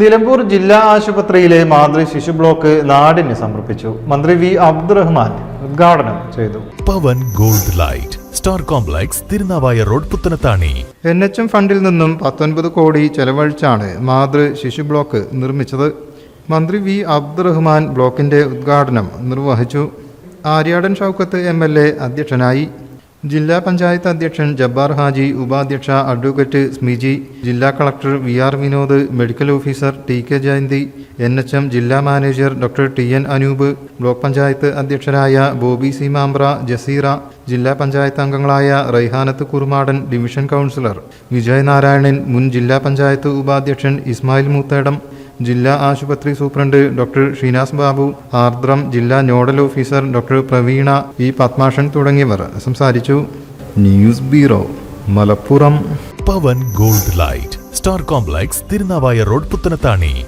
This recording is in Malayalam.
നിലമ്പൂർ ജില്ലാ ആശുപത്രിയിലെ മാതൃ ശിശു ബ്ലോക്ക് നാടിന് സമർപ്പിച്ചു. മന്ത്രി വി അബ്ദുറഹ്മാൻ ഉദ്ഘാടനം ചെയ്തു. Pavan gold light star complex Tirunavaya road Puthanathani. N H M ഫണ്ടിൽ നിന്നും പത്തൊൻപത് കോടി ചെലവഴിച്ചാണ് മാതൃ ശിശു ബ്ലോക്ക് നിർമ്മിച്ചത്. മന്ത്രി വി അബ്ദുറഹ്മാൻ ബ്ലോക്കിന്റെ ഉദ്ഘാടനം നിർവഹിച്ചു. Aryadan Shoukath M L A അധ്യക്ഷനായി. ജില്ലാ പഞ്ചായത്ത് അധ്യക്ഷൻ ജബ്ബാർ ഹാജി ഉപാധ്യക്ഷ അഡ്വക്കേറ്റ് സ്മിജി ജില്ലാ collector V R Vinod medical officer T K Jayanthi N H M ജില്ലാ manager doctor T N Anoop block panchayat അധ്യക്ഷരായ Bobby C Mambra Jaseera ജില്ലാ പഞ്ചായത്ത് അംഗങ്ങളായ റൈഹാനത്ത് കുറുമാടൻ ഡിവിഷൻ കൗൺസിലർ വിജയനാരായണൻ മുൻ ജില്ലാ പഞ്ചായത്ത് ഉപാധ്യക്ഷൻ ഇസ്മായിൽ മൂത്തേടം ജില്ലാ ആശുപത്രി സൂപ്രണ്ട് ഡോക്ടർ ഷീനാസ് ബാബു ആർദ്രം ജില്ലാ nodal officer doctor Praveena E Padmashan തുടങ്ങിയവർ സംസാരിച്ചു. News bureau Malappuram. Pavan gold light star complex Thirunavaya road Puthanathani.